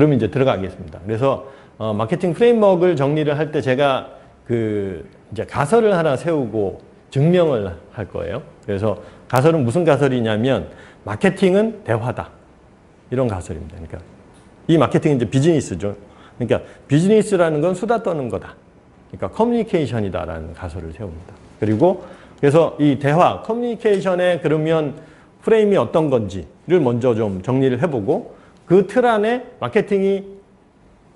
그러면 이제 들어가겠습니다. 그래서 어, 마케팅 프레임워크를 정리를 할 때 제가 그 이제 가설을 하나 세우고 증명을 할 거예요. 그래서 가설은 무슨 가설이냐면 마케팅은 대화다. 이런 가설입니다. 그러니까 이 마케팅은 이제 비즈니스죠. 그러니까 비즈니스라는 건 수다 떠는 거다. 그러니까 커뮤니케이션이다라는 가설을 세웁니다. 그리고 그래서 이 대화, 커뮤니케이션에 그러면 프레임이 어떤 건지를 먼저 좀 정리를 해보고 그 틀 안에 마케팅이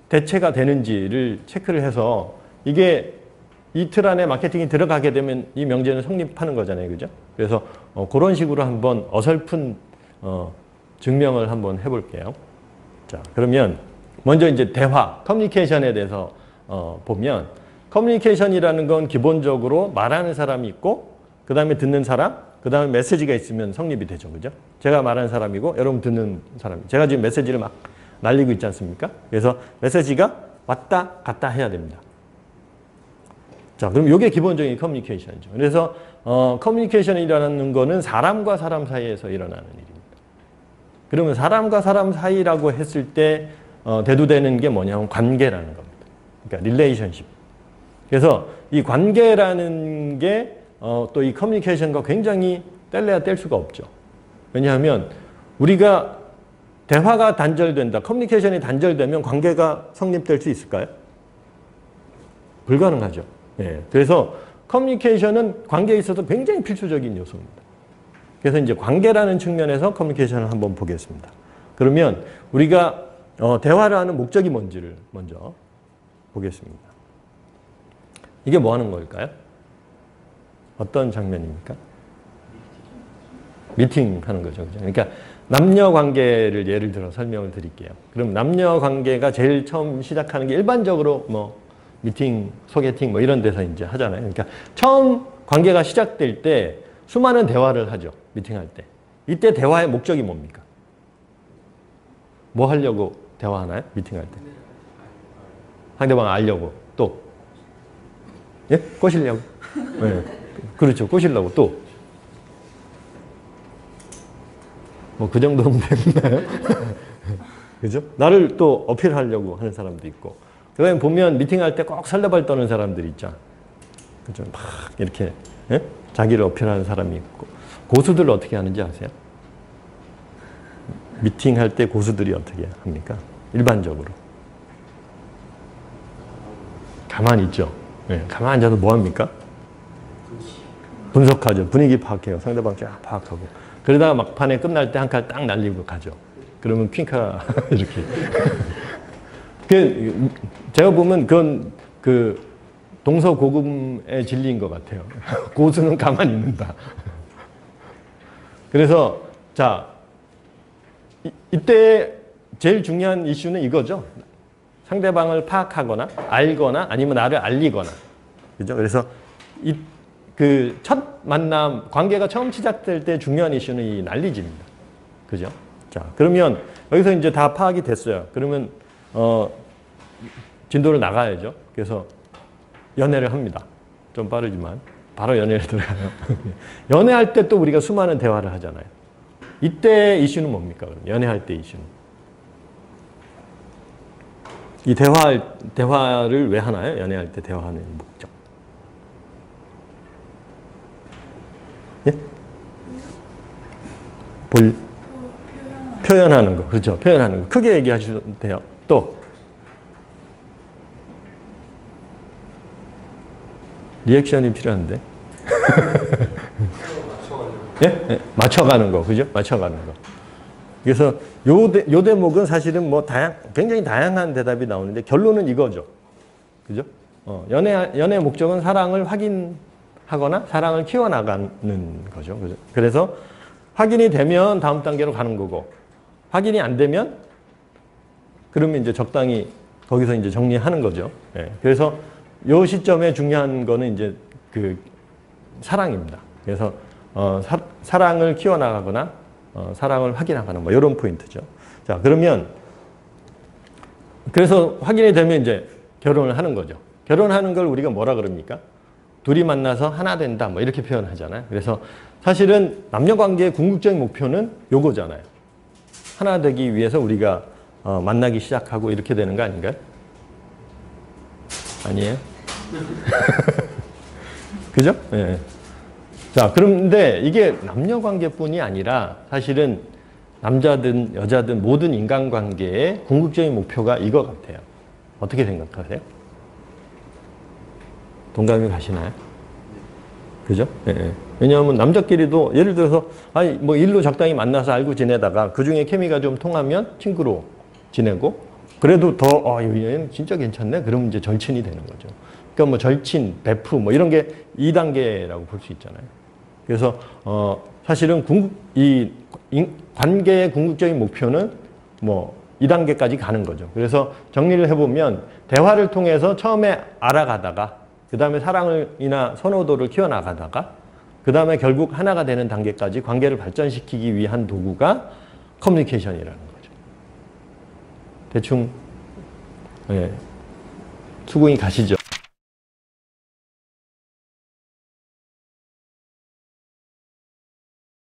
대체가 되는지를 체크를 해서 이게 이 틀 안에 마케팅이 들어가게 되면 이 명제는 성립하는 거잖아요. 그죠? 그래서 어, 그런 식으로 한번 어설픈 어, 증명을 한번 해볼게요. 자, 그러면 먼저 이제 대화, 커뮤니케이션에 대해서 어, 보면 커뮤니케이션이라는 건 기본적으로 말하는 사람이 있고 그 다음에 듣는 사람, 그 다음에 메시지가 있으면 성립이 되죠. 그죠? 제가 말하는 사람이고 여러분 듣는 사람. 제가 지금 메시지를 막 날리고 있지 않습니까? 그래서 메시지가 왔다 갔다 해야 됩니다. 자, 그럼 이게 기본적인 커뮤니케이션이죠. 그래서 어, 커뮤니케이션이라는 거는 사람과 사람 사이에서 일어나는 일입니다. 그러면 사람과 사람 사이라고 했을 때 어, 대두되는 게 뭐냐면 관계라는 겁니다. 그러니까 릴레이션십. 그래서 이 관계라는 게 어, 또 이 커뮤니케이션과 굉장히 뗄래야 뗄 수가 없죠. 왜냐하면 우리가 대화가 단절된다, 커뮤니케이션이 단절되면 관계가 성립될 수 있을까요? 불가능하죠. 예. 그래서 커뮤니케이션은 관계에 있어서 굉장히 필수적인 요소입니다. 그래서 이제 관계라는 측면에서 커뮤니케이션을 한번 보겠습니다. 그러면 우리가 어, 대화를 하는 목적이 뭔지를 먼저 보겠습니다. 이게 뭐 하는 걸까요? 어떤 장면입니까? 미팅 하는 거죠. 그죠? 그러니까 남녀 관계를 예를 들어 설명을 드릴게요. 그럼 남녀 관계가 제일 처음 시작하는 게 일반적으로 뭐 미팅, 소개팅 뭐 이런 데서 이제 하잖아요. 그러니까 처음 관계가 시작될 때 수많은 대화를 하죠. 미팅할 때. 이때 대화의 목적이 뭡니까? 뭐 하려고 대화하나요? 미팅할 때. 상대방 알려고. 또. 예? 꼬시려고. 네. 그렇죠. 꼬시려고. 또. 뭐 그 정도면 됐나요? 그죠? 나를 또 어필하려고 하는 사람도 있고. 그 다음에 보면 미팅할 때 꼭 설레발 떠는 사람들 있죠. 그죠? 막 이렇게 예? 자기를 어필하는 사람이 있고. 고수들 어떻게 하는지 아세요? 미팅할 때 고수들이 어떻게 합니까? 일반적으로. 가만히 있죠. 네, 가만히 앉아서 뭐 합니까? 분석하죠. 분위기 파악해요. 상대방 쫙 파악하고. 그러다가 막판에 끝날 때 한 칼 딱 날리고 가죠. 그러면 퀸카 이렇게. 그 제가 보면 그건 그 동서고금의 진리인 것 같아요. 고수는 가만히 있는다. 그래서 자 이, 이때 제일 중요한 이슈는 이거죠. 상대방을 파악하거나 알거나 아니면 나를 알리거나. 그죠? 그래서 이 그 첫 만남 관계가 처음 시작될 때 중요한 이슈는 이 난리집니다. 그죠? 자, 그러면 여기서 이제 다 파악이 됐어요. 그러면 어 진도를 나가야죠. 그래서 연애를 합니다. 좀 빠르지만 바로 연애를 들어가요. 연애할 때 또 우리가 수많은 대화를 하잖아요. 이때 이슈는 뭡니까? 그럼 연애할 때 이슈는 이 대화 대화를 왜 하나요? 연애할 때 대화하는 목적. 예? 볼 표현하는 거 그렇죠? 표현하는 거 크게 얘기하셔도 돼요. 또 리액션이 필요한데. 예? 예? 맞춰가는 거, 그죠? 맞춰가는 거. 그래서 요, 대, 요 대목은 사실은 뭐 다양, 굉장히 다양한 대답이 나오는데 결론은 이거죠. 그죠? 어, 연애, 연애 목적은 사랑을 확인 하거나 사랑을 키워나가는 거죠. 그래서 확인이 되면 다음 단계로 가는 거고, 확인이 안 되면 그러면 이제 적당히 거기서 이제 정리하는 거죠. 예. 그래서 요 시점에 중요한 거는 이제 그 사랑입니다. 그래서 어, 사, 사랑을 키워나가거나 어, 사랑을 확인하거나 뭐 이런 포인트죠. 자 그러면 그래서 확인이 되면 이제 결혼을 하는 거죠. 결혼하는 걸 우리가 뭐라 그럽니까? 둘이 만나서 하나 된다 뭐 이렇게 표현하잖아요. 그래서 사실은 남녀 관계의 궁극적인 목표는 요거잖아요. 하나 되기 위해서 우리가 어, 만나기 시작하고 이렇게 되는 거 아닌가요? 아니에요? 그죠? 예. 자, 그런데 이게 남녀 관계뿐이 아니라 사실은 남자든 여자든 모든 인간관계의 궁극적인 목표가 이거 같아요. 어떻게 생각하세요? 동감이 가시나요? 그죠? 예, 예. 왜냐하면 남자끼리도 예를 들어서 아니 뭐 일로 적당히 만나서 알고 지내다가 그 중에 케미가 좀 통하면 친구로 지내고 그래도 더 어, 얘는 진짜 괜찮네. 그러면 이제 절친이 되는 거죠. 그러니까 뭐 절친, 베프 뭐 이런 게 2단계라고 볼 수 있잖아요. 그래서 어 사실은 궁극 이 인- 관계의 궁극적인 목표는 뭐 2단계까지 가는 거죠. 그래서 정리를 해보면 대화를 통해서 처음에 알아가다가 그 다음에 사랑이나 선호도를 키워나가다가 그 다음에 결국 하나가 되는 단계까지 관계를 발전시키기 위한 도구가 커뮤니케이션이라는 거죠. 대충 예, 수긍이 가시죠.